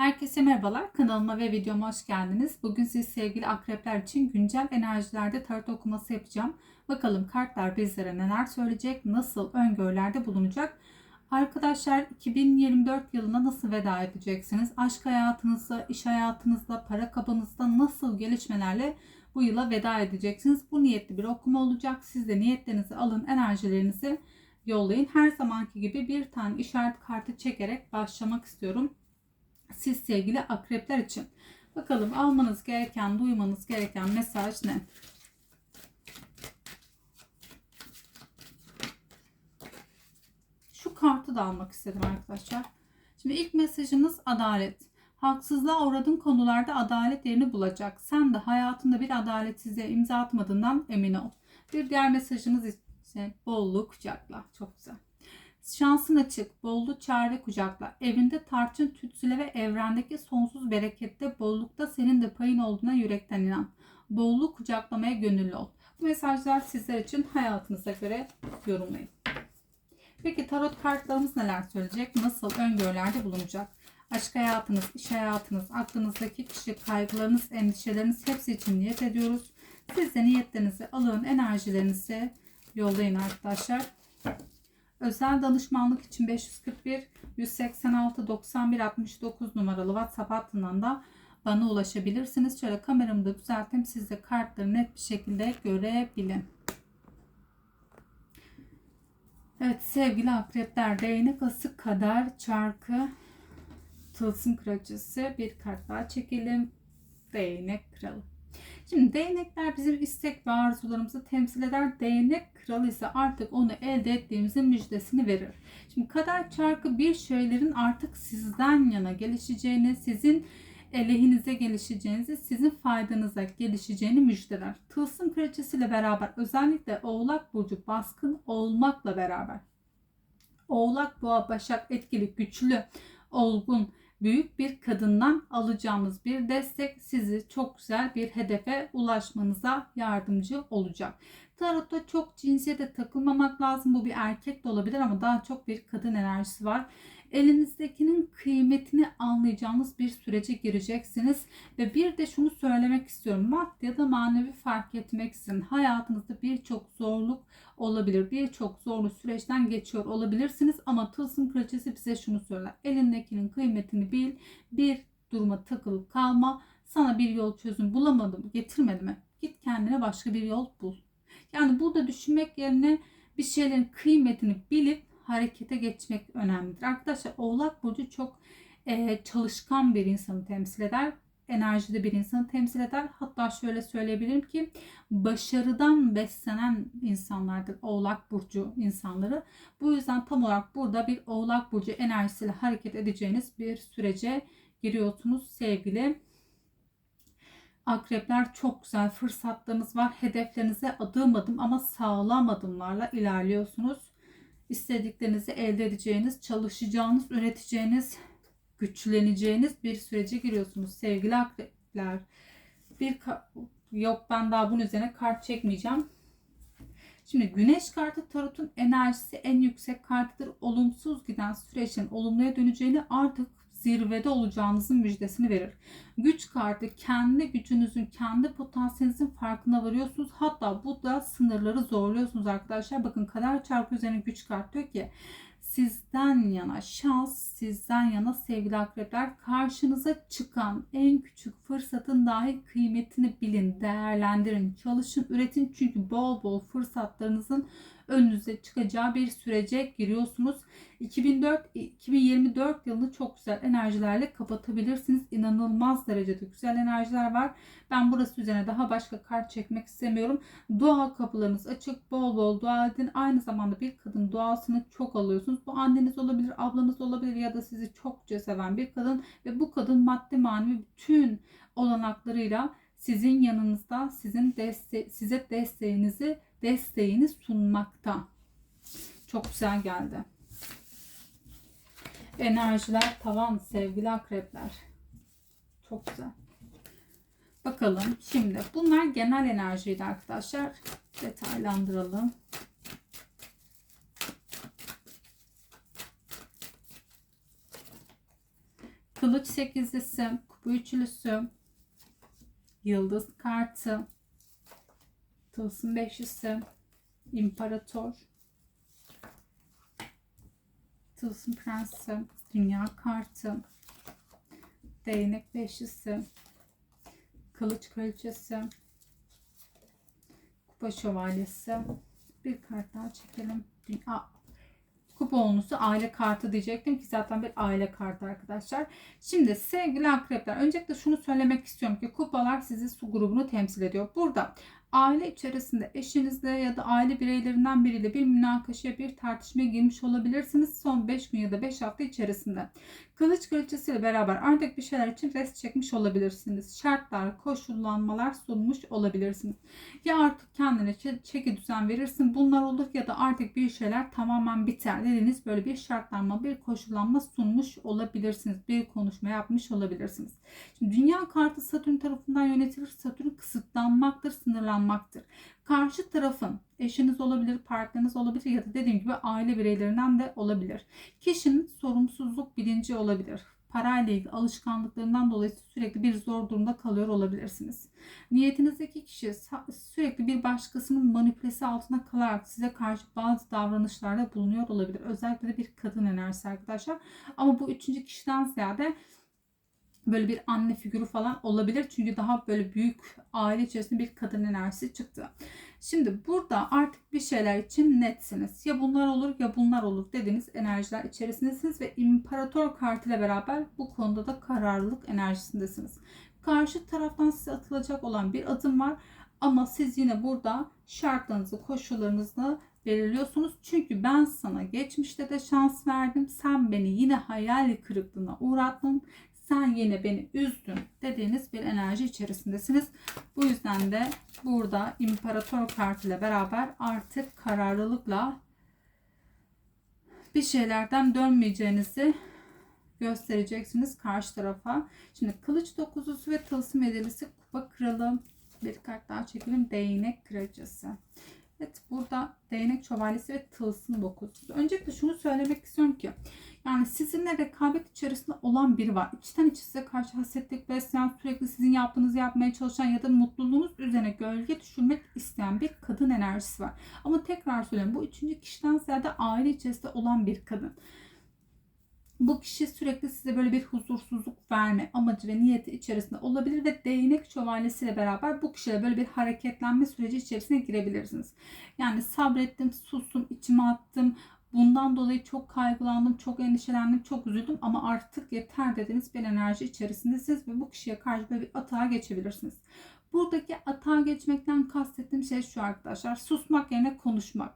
Herkese merhabalar. Kanalıma ve videoma hoş geldiniz. Bugün siz sevgili akrepler için güncel enerjilerde tarot okuması yapacağım. Bakalım kartlar bizlere neler söyleyecek, nasıl öngörülerde bulunacak. Arkadaşlar 2024 yılına nasıl veda edeceksiniz? Aşk hayatınızda, iş hayatınızda, para kabınızda nasıl gelişmelerle bu yıla veda edeceksiniz? Bu niyetli bir okuma olacak. Siz de niyetlerinizi alın, enerjilerinizi yollayın. Her zamanki gibi bir tane işaret kartı çekerek başlamak istiyorum siz sevgili akrepler için. Bakalım almanız gereken, duymanız gereken mesaj ne? Şu kartı da almak istedim arkadaşlar. Şimdi ilk mesajınız adalet. Haksızlığa uğradığın konularda adalet yerini bulacak. Sen de hayatında bir adaletsizliğe imza atmadığından emin ol. Bir diğer mesajınız ise bolluğu kucakla. Çok güzel. Şansın açık, bolluk çağır ve kucakla. Evinde tarçın tütsüle ve evrendeki sonsuz berekette, bollukta senin de payın olduğuna yürekten inan. Bolluk kucaklamaya gönüllü ol. Bu mesajlar sizler için hayatınıza göre yorumlayın. Peki tarot kartlarımız neler söyleyecek? Nasıl öngörülerde bulunacak? Aşk hayatınız, iş hayatınız, aklınızdaki kişi, kaygılarınız, endişeleriniz hepsi için niyet ediyoruz. Siz de niyetlerinizi alın, enerjilerinizi yollayın arkadaşlar. Özel danışmanlık için 541 186 91 69 numaralı WhatsApp hattından da bana ulaşabilirsiniz. Şöyle kameramı da düzelteyim. Siz de kartları net bir şekilde görebilin. Evet sevgili akrepler değnek ası kadar çarkı tılsım kraliçesi bir kart daha çekelim. Değnek kralı. Şimdi değnekler bizim istek ve arzularımızı temsil eder. Değnek kralı ise artık onu elde ettiğimizin müjdesini verir. Şimdi kader çarkı bir şeylerin artık sizden yana gelişeceğini, sizin lehinize gelişeceğinizi, sizin faydanıza gelişeceğini müjdeler. Tılsım kraliçesiyle beraber özellikle Oğlak Burcu baskın olmakla beraber Oğlak, Boğa, Başak etkili, güçlü, olgun, büyük bir kadından alacağımız bir destek sizi çok güzel bir hedefe ulaşmanıza yardımcı olacak. Tarotta çok cinsiyete takılmamak lazım. Bu bir erkek de olabilir ama daha çok bir kadın enerjisi var elinizdekinin kıymetini anlayacağınız bir sürece gireceksiniz. Ve bir de şunu söylemek istiyorum. Maddi ya da manevi fark etmeksizin hayatınızda birçok zorluk olabilir. Birçok zorlu süreçten geçiyor olabilirsiniz. Ama tılsım kraliçesi bize şunu söyler. Elindekinin kıymetini bil. Bir duruma takılıp kalma. Sana bir yol çözüm bulamadım, getirmedi mi? Git kendine başka bir yol bul. Yani burada düşünmek yerine bir şeylerin kıymetini bilip harekete geçmek önemlidir. Arkadaşlar Oğlak Burcu çok e, çalışkan bir insanı temsil eder. Enerjide bir insanı temsil eder. Hatta şöyle söyleyebilirim ki başarıdan beslenen insanlardır Oğlak Burcu insanları. Bu yüzden tam olarak burada bir Oğlak Burcu enerjisiyle hareket edeceğiniz bir sürece giriyorsunuz sevgili Akrepler çok güzel fırsatlarınız var. Hedeflerinize adım adım ama sağlam adımlarla ilerliyorsunuz istediklerinizi elde edeceğiniz, çalışacağınız, üreteceğiniz, güçleneceğiniz bir sürece giriyorsunuz sevgili akrepler. Bir yok ben daha bunun üzerine kart çekmeyeceğim. Şimdi güneş kartı tarotun enerjisi en yüksek kartıdır. Olumsuz giden süreçin olumluya döneceğini artık zirvede olacağınızın müjdesini verir. Güç kartı kendi gücünüzün, kendi potansiyelinizin farkına varıyorsunuz. Hatta bu da sınırları zorluyorsunuz arkadaşlar. Bakın kader çarpı üzerine güç kartı diyor ki sizden yana şans, sizden yana sevgili akrepler karşınıza çıkan en küçük fırsatın dahi kıymetini bilin, değerlendirin, çalışın, üretin. Çünkü bol bol fırsatlarınızın önünüze çıkacağı bir sürece giriyorsunuz. 2004 2024 yılını çok güzel enerjilerle kapatabilirsiniz. İnanılmaz derecede güzel enerjiler var. Ben burası üzerine daha başka kart çekmek istemiyorum. Dua kapılarınız açık. Bol bol dua edin. Aynı zamanda bir kadın duasını çok alıyorsunuz. Bu anneniz olabilir, ablanız olabilir ya da sizi çokça seven bir kadın ve bu kadın maddi manevi bütün olanaklarıyla sizin yanınızda sizin deste size desteğinizi desteğini sunmakta. Çok güzel geldi. Enerjiler tavan sevgili akrepler. Çok güzel. Bakalım şimdi bunlar genel enerjiydi arkadaşlar. Detaylandıralım. Kılıç sekizlisi, kupa üçlüsü, yıldız kartı, tılsım beşlisi, imparator, tılsım prensi, dünya kartı, değnek beşlisi, kılıç kraliçesi, kupa şövalyesi, bir kart daha çekelim. Dünya, kupa onlusu aile kartı diyecektim ki zaten bir aile kartı arkadaşlar. Şimdi sevgili akrepler öncelikle şunu söylemek istiyorum ki kupalar sizi su grubunu temsil ediyor. Burada aile içerisinde eşinizle ya da aile bireylerinden biriyle bir münakaşaya bir tartışmaya girmiş olabilirsiniz son 5 gün ya da 5 hafta içerisinde. Kılıç kraliçesiyle beraber artık bir şeyler için rest çekmiş olabilirsiniz. Şartlar, koşullanmalar sunmuş olabilirsiniz. Ya artık kendine çeki düzen verirsin bunlar olur ya da artık bir şeyler tamamen biter dediğiniz böyle bir şartlanma, bir koşullanma sunmuş olabilirsiniz. Bir konuşma yapmış olabilirsiniz. Şimdi dünya kartı Satürn tarafından yönetilir. Satürn kısıtlanmaktır, sınırlanmaktır. Karşı tarafın eşiniz olabilir, partneriniz olabilir ya da dediğim gibi aile bireylerinden de olabilir. Kişinin sorumsuzluk bilinci olabilir. Parayla ilgili alışkanlıklarından dolayı sürekli bir zor durumda kalıyor olabilirsiniz. Niyetinizdeki kişi sürekli bir başkasının manipülesi altına kalarak size karşı bazı davranışlarda bulunuyor olabilir. Özellikle de bir kadın enerjisi arkadaşlar. Ama bu üçüncü kişiden ziyade böyle bir anne figürü falan olabilir. Çünkü daha böyle büyük aile içerisinde bir kadın enerjisi çıktı. Şimdi burada artık bir şeyler için netsiniz. Ya bunlar olur ya bunlar olur dediğiniz enerjiler içerisindesiniz ve imparator kartıyla beraber bu konuda da kararlılık enerjisindesiniz. Karşı taraftan size atılacak olan bir adım var ama siz yine burada şartlarınızı, koşullarınızı belirliyorsunuz. Çünkü ben sana geçmişte de şans verdim. Sen beni yine hayal kırıklığına uğrattın sen yine beni üzdün dediğiniz bir enerji içerisindesiniz. Bu yüzden de burada imparator kartıyla beraber artık kararlılıkla bir şeylerden dönmeyeceğinizi göstereceksiniz karşı tarafa. Şimdi kılıç dokuzusu ve tılsım edilisi kupa kralı. Bir kart daha çekelim. Değnek kraliçesi. Evet burada değnek şövalyesi ve tılsım dokuzusu. Öncelikle şunu söylemek istiyorum ki yani sizinle rekabet içerisinde olan biri var. İçten içe size karşı hasetlik besleyen, sürekli sizin yaptığınızı yapmaya çalışan ya da mutluluğunuz üzerine gölge düşürmek isteyen bir kadın enerjisi var. Ama tekrar söylüyorum bu üçüncü kişiden ziyade aile içerisinde olan bir kadın. Bu kişi sürekli size böyle bir huzursuzluk verme amacı ve niyeti içerisinde olabilir ve değnek şövalyesiyle beraber bu kişiyle böyle bir hareketlenme süreci içerisine girebilirsiniz. Yani sabrettim, sustum, içime attım, Bundan dolayı çok kaygılandım, çok endişelendim, çok üzüldüm ama artık yeter dediğiniz bir enerji içerisindesiniz ve bu kişiye karşı böyle bir atağa geçebilirsiniz. Buradaki atağa geçmekten kastettiğim şey şu arkadaşlar. Susmak yerine konuşmak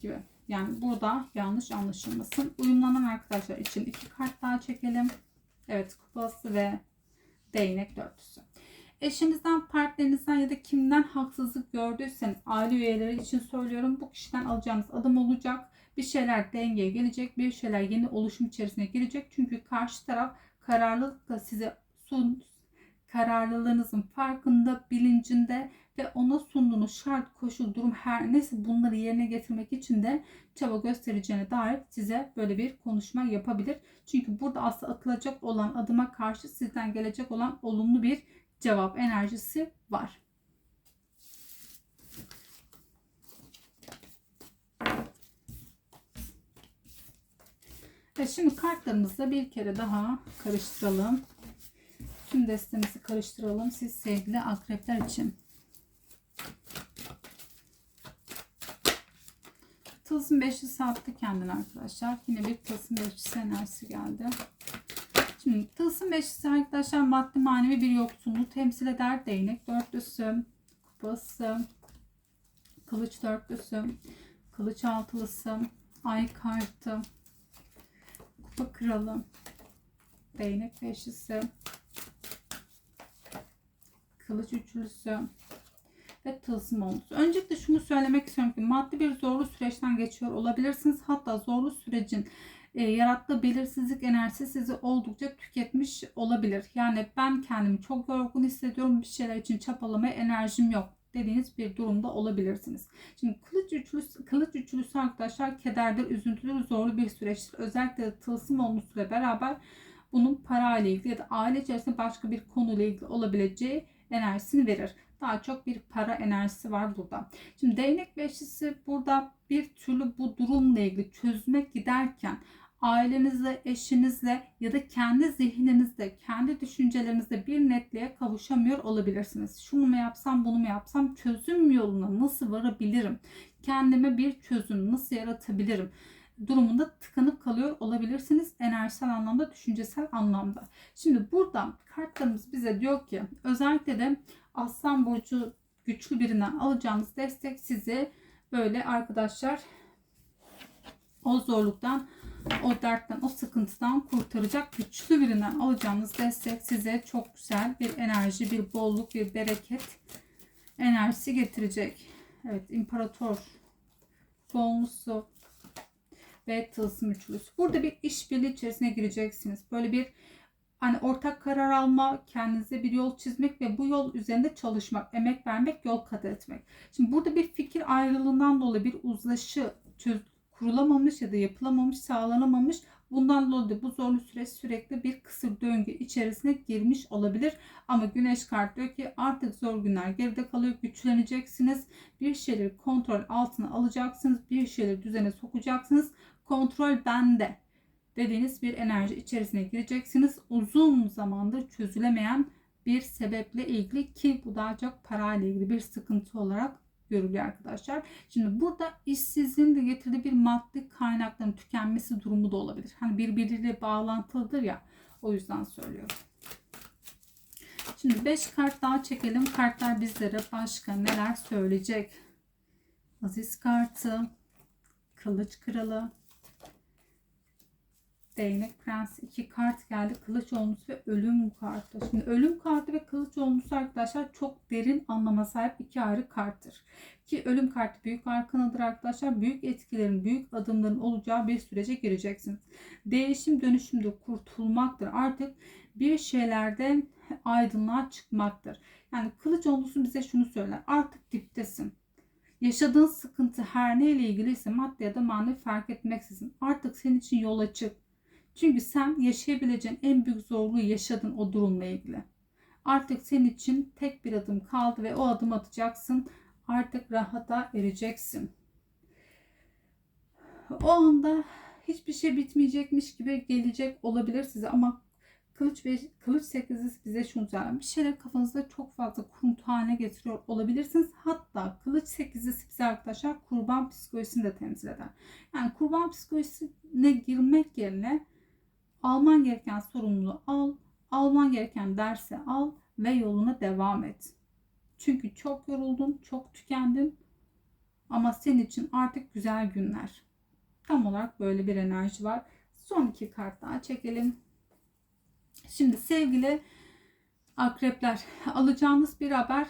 gibi. Yani burada yanlış anlaşılmasın. Uyumlanan arkadaşlar için iki kart daha çekelim. Evet kupası ve değnek dörtlüsü. Eşinizden, partnerinizden ya da kimden haksızlık gördüyseniz aile üyeleri için söylüyorum. Bu kişiden alacağınız adım olacak. Bir şeyler dengeye gelecek. Bir şeyler yeni oluşum içerisine girecek. Çünkü karşı taraf kararlılıkla size sun, kararlılığınızın farkında, bilincinde ve ona sunduğunuz şart, koşul, durum her neyse bunları yerine getirmek için de çaba göstereceğine dair size böyle bir konuşma yapabilir. Çünkü burada aslında atılacak olan adıma karşı sizden gelecek olan olumlu bir cevap enerjisi var. Evet, şimdi kartlarımızı bir kere daha karıştıralım. Tüm destemizi karıştıralım. Siz sevgili akrepler için. Tılsım 500 sattı kendini arkadaşlar. Yine bir tılsım 500 enerjisi geldi. Şimdi tılsım beşlisi arkadaşlar maddi manevi bir yoksunluğu temsil eder. Değnek dörtlüsü, kupası, kılıç dörtlüsü, kılıç altılısı, ay kartı, kupa kralı, değnek beşlisi, kılıç üçlüsü ve tılsım olması. Öncelikle şunu söylemek istiyorum ki maddi bir zorlu süreçten geçiyor olabilirsiniz. Hatta zorlu sürecin e, yarattığı belirsizlik enerjisi sizi oldukça tüketmiş olabilir. Yani ben kendimi çok yorgun hissediyorum. Bir şeyler için çapalamaya enerjim yok dediğiniz bir durumda olabilirsiniz. Şimdi kılıç üçlüsü, kılıç üçlüsü arkadaşlar kederdir, üzüntülür, zorlu bir süreçtir. Özellikle tılsım olmasıyla beraber bunun para ile ilgili ya da aile içerisinde başka bir konuyla ilgili olabileceği enerjisini verir. Daha çok bir para enerjisi var burada. Şimdi değnek beşlisi burada bir türlü bu durumla ilgili çözüme giderken ailenizle, eşinizle ya da kendi zihninizde, kendi düşüncelerinizde bir netliğe kavuşamıyor olabilirsiniz. Şunu mu yapsam, bunu mu yapsam, çözüm yoluna nasıl varabilirim? Kendime bir çözüm nasıl yaratabilirim? durumunda tıkanıp kalıyor olabilirsiniz enerjisel anlamda, düşüncesel anlamda. Şimdi burada kartlarımız bize diyor ki özellikle de Aslan burcu güçlü birinden alacağınız destek sizi böyle arkadaşlar o zorluktan, o dertten, o sıkıntıdan kurtaracak güçlü birinden alacağınız destek size çok güzel bir enerji, bir bolluk, bir bereket enerjisi getirecek. Evet, imparator bonlusu ve tılsım üçlüsü. Burada bir işbirliği içerisine gireceksiniz. Böyle bir hani ortak karar alma, kendinize bir yol çizmek ve bu yol üzerinde çalışmak, emek vermek, yol kat etmek. Şimdi burada bir fikir ayrılığından dolayı bir uzlaşı çöz, kurulamamış ya da yapılamamış, sağlanamamış. Bundan dolayı bu zorlu süreç sürekli bir kısır döngü içerisine girmiş olabilir. Ama güneş kart diyor ki artık zor günler geride kalıyor. Güçleneceksiniz. Bir şeyleri kontrol altına alacaksınız. Bir şeyleri düzene sokacaksınız. Kontrol bende dediğiniz bir enerji içerisine gireceksiniz. Uzun zamandır çözülemeyen bir sebeple ilgili ki bu daha çok parayla ilgili bir sıkıntı olarak görülüyor arkadaşlar. Şimdi burada işsizliğin de getirdiği bir maddi kaynakların tükenmesi durumu da olabilir. Hani birbiriyle bağlantılıdır ya o yüzden söylüyorum. Şimdi 5 kart daha çekelim. Kartlar bizlere başka neler söyleyecek? Aziz kartı, Kılıç Kralı, Değnek Prens iki kart geldi. Kılıç olmuş ve ölüm kartı. Şimdi ölüm kartı ve kılıç olmuş arkadaşlar çok derin anlama sahip iki ayrı karttır. Ki ölüm kartı büyük arkanadır arkadaşlar. Büyük etkilerin, büyük adımların olacağı bir sürece gireceksiniz. Değişim dönüşümde kurtulmaktır. Artık bir şeylerden aydınlığa çıkmaktır. Yani kılıç olmuşu bize şunu söyler. Artık diptesin. Yaşadığın sıkıntı her neyle ilgiliyse madde ya da manevi fark etmeksizin artık senin için yol açık çünkü sen yaşayabileceğin en büyük zorluğu yaşadın o durumla ilgili. Artık senin için tek bir adım kaldı ve o adım atacaksın. Artık rahata ereceksin. O anda hiçbir şey bitmeyecekmiş gibi gelecek olabilir size ama kılıç ve kılıç sekizisi bize şunu söyler. Bir şeyler kafanızda çok fazla kuruntu haline getiriyor olabilirsiniz. Hatta kılıç sekizisi bize arkadaşlar kurban psikolojisini de temsil eder. Yani kurban psikolojisine girmek yerine Alman gereken sorumluluğu al, alman gereken dersi al ve yoluna devam et. Çünkü çok yoruldun, çok tükendin ama senin için artık güzel günler. Tam olarak böyle bir enerji var. Son iki kart daha çekelim. Şimdi sevgili akrepler alacağınız bir haber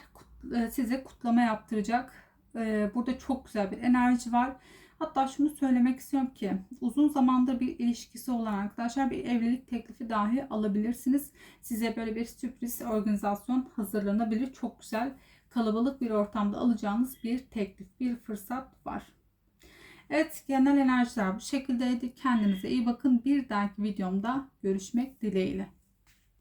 e, size kutlama yaptıracak. E, burada çok güzel bir enerji var. Hatta şunu söylemek istiyorum ki uzun zamandır bir ilişkisi olan arkadaşlar bir evlilik teklifi dahi alabilirsiniz. Size böyle bir sürpriz organizasyon hazırlanabilir. Çok güzel kalabalık bir ortamda alacağınız bir teklif, bir fırsat var. Evet genel enerjiler bu şekildeydi. Kendinize iyi bakın. Bir dahaki videomda görüşmek dileğiyle.